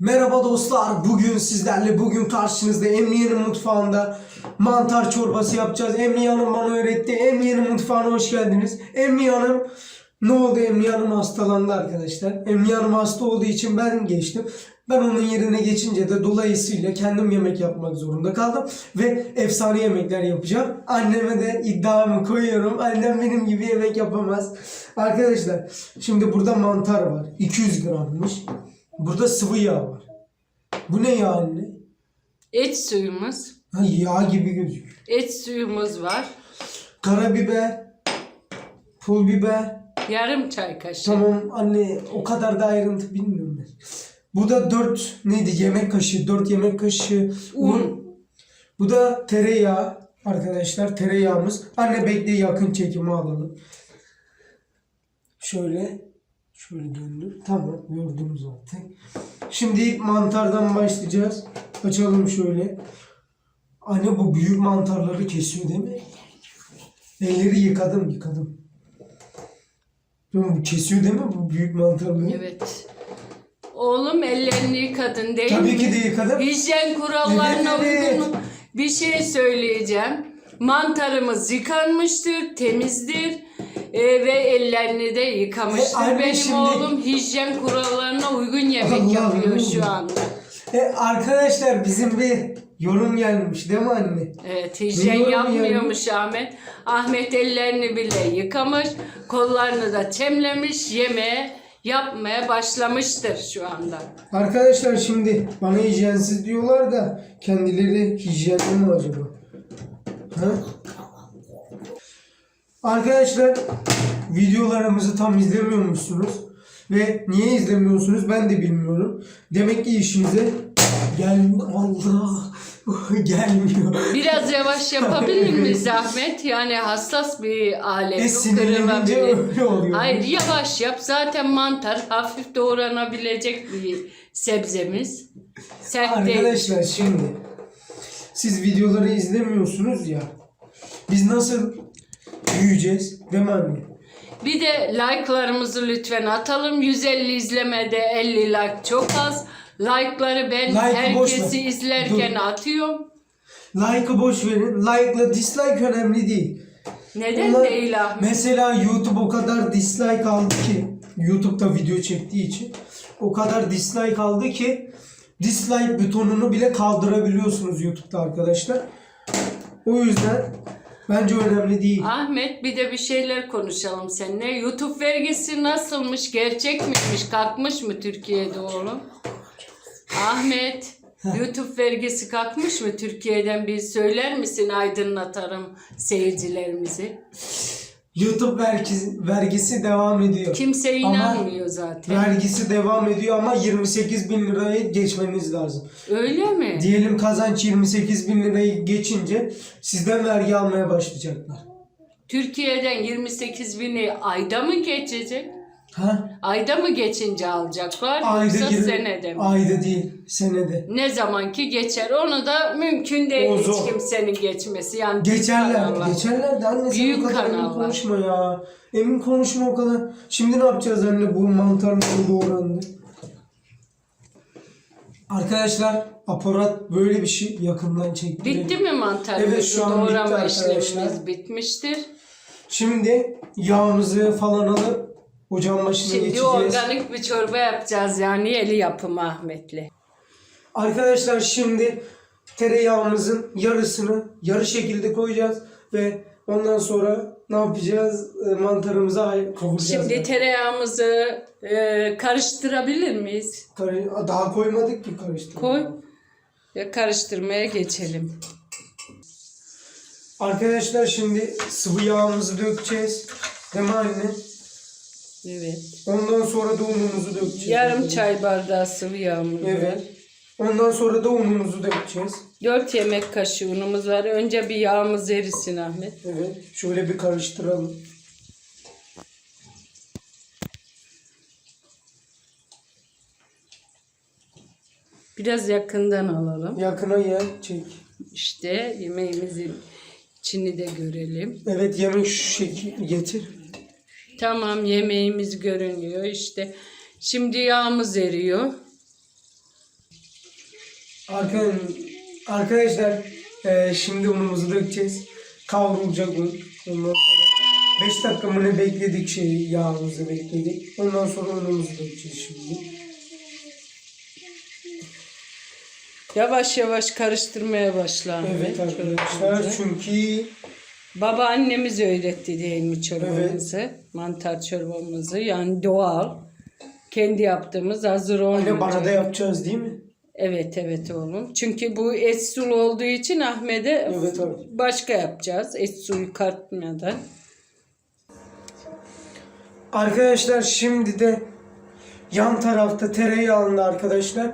Merhaba dostlar. Bugün sizlerle bugün karşınızda Emniye'nin mutfağında mantar çorbası yapacağız. Emniye Hanım bana öğretti. Emniye'nin mutfağına hoş geldiniz. Emniye Hanım ne oldu? Emniye Hanım hastalandı arkadaşlar. Emniye Hanım hasta olduğu için ben geçtim. Ben onun yerine geçince de dolayısıyla kendim yemek yapmak zorunda kaldım. Ve efsane yemekler yapacağım. Anneme de iddiamı koyuyorum. Annem benim gibi yemek yapamaz. Arkadaşlar şimdi burada mantar var. 200 grammış. Burada sıvı yağ var. Bu ne yağ anne? Et suyumuz, Ha, yağ gibi gözüküyor. et suyumuz var. Karabiber, pul biber. Yarım çay kaşığı. Tamam anne o kadar da ayrıntı bilmiyorum ben. Bu da 4 neydi yemek kaşığı 4 yemek kaşığı un. Un. Bu da tereyağı arkadaşlar tereyağımız. Anne bekle yakın çekimi alalım. Şöyle şöyle döndür. Tamam gördünüz zaten. Şimdi ilk mantardan başlayacağız. Açalım şöyle. Anne bu büyük mantarları kesiyor değil mi? Elleri yıkadım yıkadım. Bu kesiyor değil mi bu büyük mantarları? Evet. Oğlum ellerini yıkadın değil Tabii mi? ki de yıkadım. Hijyen kurallarına Evet, evet. uygun bir şey söyleyeceğim. Mantarımız yıkanmıştır, temizdir e, ve ellerini de yıkamıştır. E, anne Benim şimdi- oğlum hijyen kurallarına uygun yemek Allah yapıyor Allah. şu anda. E, arkadaşlar bizim bir yorum gelmiş değil mi anne? Evet, hijyen Duyuyorum yapmıyormuş Ahmet. Ahmet ellerini bile yıkamış, kollarını da temlemiş, yemeğe yapmaya başlamıştır şu anda. Arkadaşlar şimdi bana hijyensiz diyorlar da kendileri hijyenli mi acaba? Ha? Arkadaşlar videolarımızı tam izlemiyormuşsunuz ve niye izlemiyorsunuz ben de bilmiyorum. Demek ki işinize gelmiyor. Allah gelmiyor. Biraz yavaş yapabilir miyiz Ahmet? Yani hassas bir alet. E sinirlenince öyle oluyor. Hayır yavaş yap. Zaten mantar hafif doğranabilecek bir sebzemiz. Sert değil. Arkadaşlar şimdi siz videoları izlemiyorsunuz ya. Biz nasıl büyüyeceğiz? Değil mi anne? Bir de like'larımızı lütfen atalım. 150 izlemede 50 like çok az. Like'ları ben Like'ı boş herkesi izlerken Dur. atıyorum. Like'ı boş verin. Like'la dislike önemli değil. Neden Onlar- değil Ahmet? Mesela YouTube o kadar dislike aldı ki YouTube'da video çektiği için o kadar dislike aldı ki dislike butonunu bile kaldırabiliyorsunuz YouTube'da arkadaşlar. O yüzden bence önemli değil. Ahmet bir de bir şeyler konuşalım seninle. YouTube vergisi nasılmış? Gerçek miymiş? Kalkmış mı Türkiye'de oğlum? Ahmet YouTube vergisi kalkmış mı Türkiye'den bir söyler misin aydınlatalım seyircilerimizi? YouTube vergisi, vergisi devam ediyor. Kimse inanmıyor zaten. Vergisi devam ediyor ama 28 bin lirayı geçmeniz lazım. Öyle mi? Diyelim kazanç 28 bin lirayı geçince sizden vergi almaya başlayacaklar. Türkiye'den 28 bini ayda mı geçecek? Ha? Ayda mı geçince alacaklar Ayda yoksa senede mi? Ayda değil, senede. Ne zamanki geçer onu da mümkün değil O hiç zor. kimsenin geçmesi. Yani büyük Geçerler, kanallar. geçerler de anne sen Büyük kadar emin kanallar. konuşma ya. Emin konuşma o kadar. Şimdi ne yapacağız anne bu mantarları doğrandı. Arkadaşlar aparat böyle bir şey yakından çekti. Bitti mi mantarımızı Evet, şu an bitti doğrama arkadaşlar. işlemimiz bitmiştir. Şimdi yağımızı falan alıp ocağın başına Şimdi geçeceğiz. organik bir çorba yapacağız yani eli yapımı Ahmet'le. Arkadaşlar şimdi tereyağımızın yarısını yarı şekilde koyacağız ve ondan sonra ne yapacağız? E, Mantarımızı ay- kavuracağız. Şimdi tereyağımızı e, karıştırabilir miyiz? Kar- Daha koymadık ki karıştırma. Koy ve karıştırmaya geçelim. Arkadaşlar şimdi sıvı yağımızı dökeceğiz. Değil mi anne? Evet. Ondan sonra da unumuzu dökeceğiz. Yarım çay bardağı sıvı yağımız var. Evet. Ondan sonra da unumuzu dökeceğiz. 4 yemek kaşığı unumuz var. Önce bir yağımız erisin Ahmet. Evet. Şöyle bir karıştıralım. Biraz yakından alalım. Yakına gel. Çek. İşte yemeğimizin içini de görelim. Evet yemek şu şekil getir. Tamam yemeğimiz görünüyor işte. Şimdi yağımız eriyor. Arka, arkadaşlar e, şimdi unumuzu dökeceğiz. Kavrulacak un. Ondan sonra 5 dakika mı ne bekledik şey yağımızı bekledik. Ondan sonra unumuzu dökeceğiz şimdi. Yavaş yavaş karıştırmaya başla. Ahmet, Evet arkadaşlar çünkü Babaannemiz öğretti değil mi çorbamızı? Mantar çorbamızı. Yani doğal. Kendi yaptığımız hazır anne olmayacak. bana da yapacağız değil mi? Evet evet oğlum. Çünkü bu et sulu olduğu için Ahmet'e Evet abi. başka yapacağız. Et suyu katmadan. Arkadaşlar şimdi de yan tarafta tereyağında arkadaşlar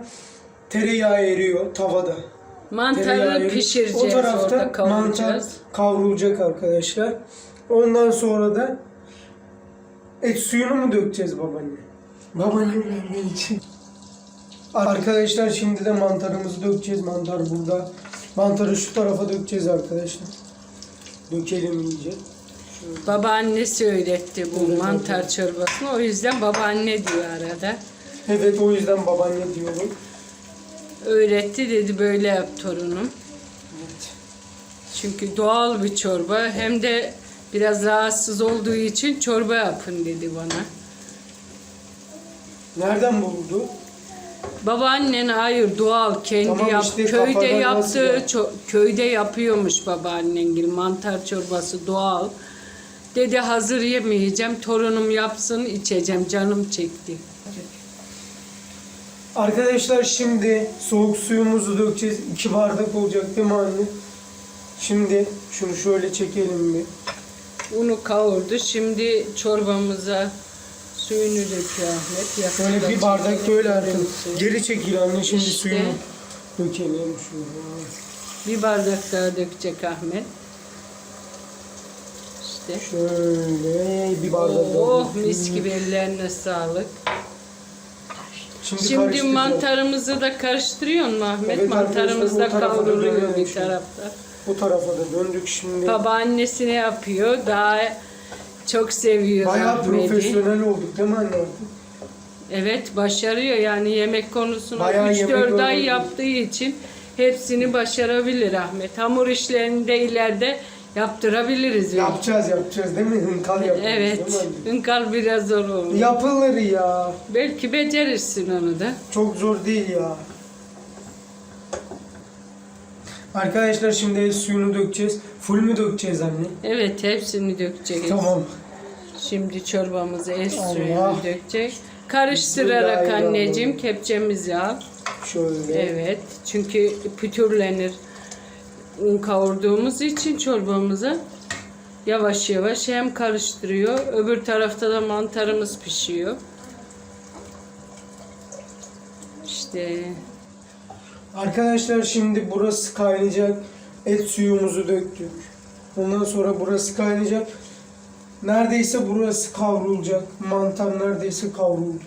tereyağı eriyor tavada. Mantarı pişireceğiz O tarafta orada mantar kavuracağız. kavrulacak arkadaşlar. Ondan sonra da et suyunu mu dökeceğiz babaanne? Babaannem ne için? Arkadaşlar şimdi de mantarımızı dökeceğiz. Mantar burada. Mantarı şu tarafa dökeceğiz arkadaşlar. Dökelim iyice. Babaannesi öğretti bu Evet, mantar çorbasını. O yüzden babaanne diyor arada. Evet o yüzden babaanne diyorum. Öğretti dedi böyle yap torunum. Evet. Çünkü doğal bir çorba hem de biraz rahatsız olduğu için çorba yapın dedi bana. Nereden buldu? Babaannen hayır doğal kendi Tamam yap işte, köyde yaptığı ya? köyde yapıyormuş babaannen mantar çorbası doğal. Dedi hazır yemeyeceğim torunum yapsın içeceğim canım çekti. Arkadaşlar şimdi soğuk suyumuzu dökeceğiz. 2 bardak olacak değil mi anne? Şimdi şunu şöyle çekelim bir. Unu kavurdu. Şimdi çorbamıza suyunu döküyor Ahmet. Şöyle Yakında bir bardak böyle artık. Geri çekil anne şimdi İşte. suyunu dökelim şuraya. Bir bardak daha dökecek Ahmet. İşte. Şöyle bir bardak daha Oh mis gibi ellerine sağlık. Şimdi, Şimdi mantarımızı da karıştırıyor mu Ahmet? Evet Mantarımız da arkadaşlar, bu tarafa da kavruluyor dönelim bir şimdi. tarafta. Bu tarafa da döndük şimdi. Babaannesi ne yapıyor? Daha çok seviyor Bayağı Ahmet'i. profesyonel olduk değil mi anne? Evet başarıyor yani yemek konusunu Bayağı 3-4 yemek ay öğrendim. yaptığı için hepsini başarabilir Ahmet. Hamur işlerini de ileride yaptırabiliriz. yani. Yapacağız yapacağız değil mi? Hınkal yapacağız Evet. Hınkal biraz zor olur. Yapılır ya. Belki becerirsin onu da. Çok zor değil ya. Arkadaşlar şimdi suyunu dökeceğiz. Full mü dökeceğiz anne? Evet hepsini dökeceğiz. Tamam. Şimdi çorbamızı el Allah. suyunu dökecek. Karıştırarak Bismillahirrahmanirrahim. anneciğim kepçemizi al. Şöyle. Evet. Çünkü pütürlenir. Un kavurduğumuz için çorbamızı yavaş yavaş hem karıştırıyor. Öbür tarafta da mantarımız pişiyor. İşte Arkadaşlar şimdi burası kaynayacak. Et suyumuzu döktük. Ondan sonra burası kaynayacak. Neredeyse burası kavrulacak. Mantar neredeyse kavruldu.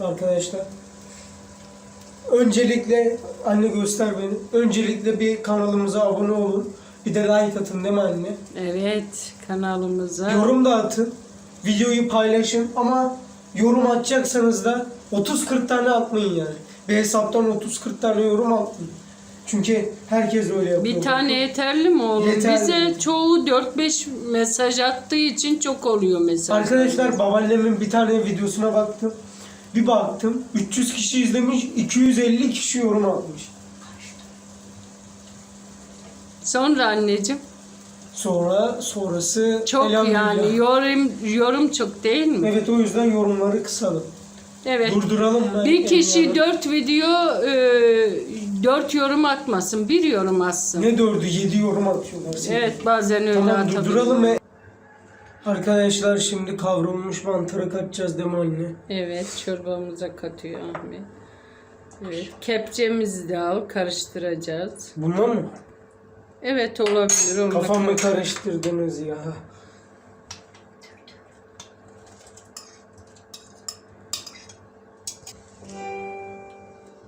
Arkadaşlar. Öncelikle anne göster beni. Öncelikle bir kanalımıza abone olun. Bir de like atın değil mi anne? evet kanalımıza Yorum da atın. Videoyu paylaşın ama yorum atacaksanız da 30-40 tane atmayın yani. Bir hesaptan 30-40 tane yorum atmayın. Çünkü herkes öyle yapıyor. bir tane yeterli mi oğlum? Yeterli. Bize çoğu 4-5 mesaj attığı için çok oluyor mesaj. Arkadaşlar babaannemin bir tane videosuna baktım. Bir baktım 300 kişi izlemiş 250 kişi yorum atmış. Sonra anneciğim Sonra sonrası çok yani yorum yorum çok değil mi? Evet o yüzden yorumları kısalım. Evet. Durduralım? Bir kişi Yani- dört video e, dört yorum atmasın. Bir yorum atsın. Ne dördü 7 yorum atıyorlar. Evet bazen öyle Tamam atabiliyor. durduralım mı? Arkadaşlar şimdi kavrulmuş mantarı katacağız değil mi anne? Evet çorbamıza katıyor Ahmet. Evet kepçemizi de al karıştıracağız. Bunlar mı? Evet olabilir. onunla Kafamı kar- karıştırdınız ya.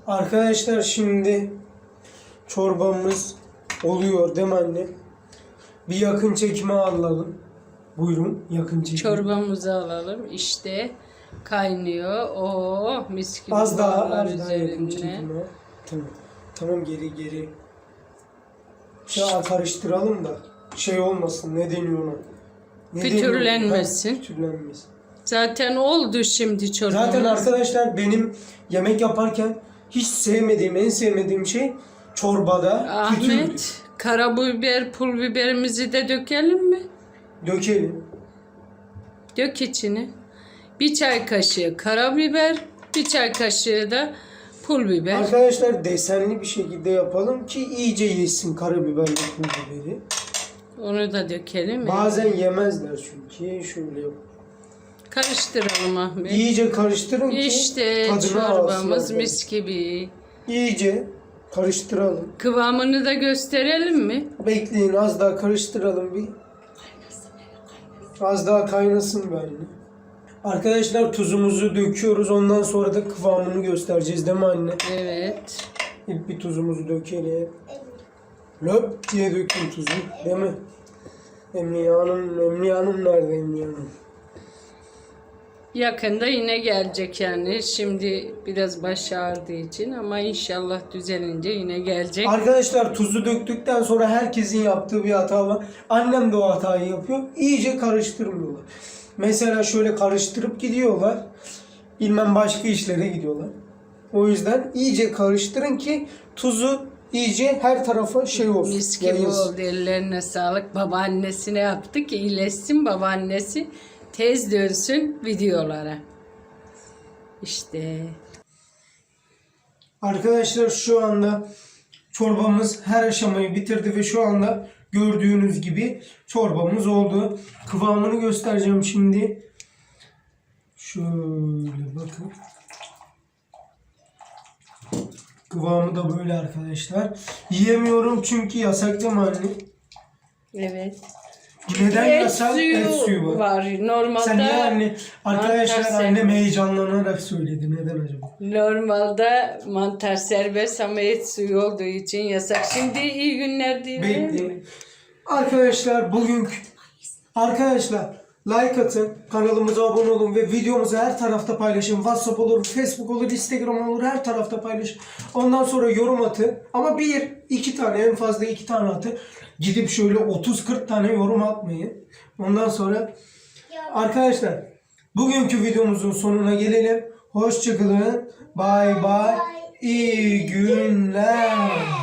Arkadaşlar şimdi çorbamız oluyor değil mi anne? Bir yakın çekime alalım. Buyurun yakın çekim. Çorbamızı alalım. İşte kaynıyor. Oo mis gibi Az daha az daha yakın. Tamam. Tamam geri geri. Ya karıştıralım da şey olmasın ne deniyor ona? Ne deniyor? Pütürlenmesin. Ha, Pütürlenmesin. Zaten oldu şimdi çorbamız. Zaten arkadaşlar benim yemek yaparken hiç sevmediğim, en sevmediğim şey çorbada. Ahmet, karabiber, pul biberimizi de dökelim mi? Dökelim. Dök içine. Bir çay kaşığı karabiber, bir çay kaşığı da pul biber. Arkadaşlar desenli bir şekilde yapalım ki iyice yesin karabiberle pul biberi. Onu da dökelim? Bazen yemezler çünkü. Şöyle yap. Karıştıralım Ahmet. İyice karıştırın ki İşte tadını çorbamız alsın. mis gibi. İyice karıştıralım. Kıvamını da gösterelim mi? Bekleyin az daha karıştıralım bir. Az daha kaynasın bence. Arkadaşlar tuzumuzu döküyoruz. Ondan sonra da kıvamını göstereceğiz değil mi anne? Evet. İlk bir tuzumuzu dökelim. Löp diye dökün tuzu. Değil mi? Emniye Hanım, Emniye Hanım nerede Emniye Hanım? Yakında yine gelecek yani. Şimdi biraz baş ağrıdığı için ama inşallah düzelince yine gelecek. Arkadaşlar tuzu döktükten sonra herkesin yaptığı bir hata var. Annem de o hatayı yapıyor. İyice karıştırmıyorlar. Mesela şöyle karıştırıp gidiyorlar. Bilmem başka işlere gidiyorlar. O yüzden iyice karıştırın ki tuzu iyice her tarafa şey olsun. Mis gibi oldu ellerine sağlık. Babaannesine yaptı ki iyileşsin babaannesi. Tez dönsün videolara. İşte. Arkadaşlar şu anda çorbamız her aşamayı bitirdi ve şu anda gördüğünüz gibi çorbamız oldu. Kıvamını göstereceğim şimdi. Şöyle bakın. Kıvamı da böyle arkadaşlar. Yiyemiyorum çünkü yasak değil mi anne? Evet. Neden Et yasak? suyu, Et suyu var. var. Normalde Sen niye anne? Arkadaşlar mantar annem serbest. heyecanlanarak söyledi. Neden acaba? Normalde mantar serbest ama et suyu olduğu için yasak. Şimdi iyi günler değil mi? Bekleyin. Arkadaşlar bugünkü arkadaşlar like atın, kanalımıza abone olun ve videomuzu her tarafta paylaşın. WhatsApp olur, Facebook olur, Instagram olur her tarafta paylaşın. Ondan sonra yorum atın. Ama bir, iki tane en fazla iki tane atın. Gidip şöyle 30-40 tane yorum atmayın. Ondan sonra arkadaşlar bugünkü videomuzun sonuna gelelim. Hoşçakalın. Bay bay. İyi günler.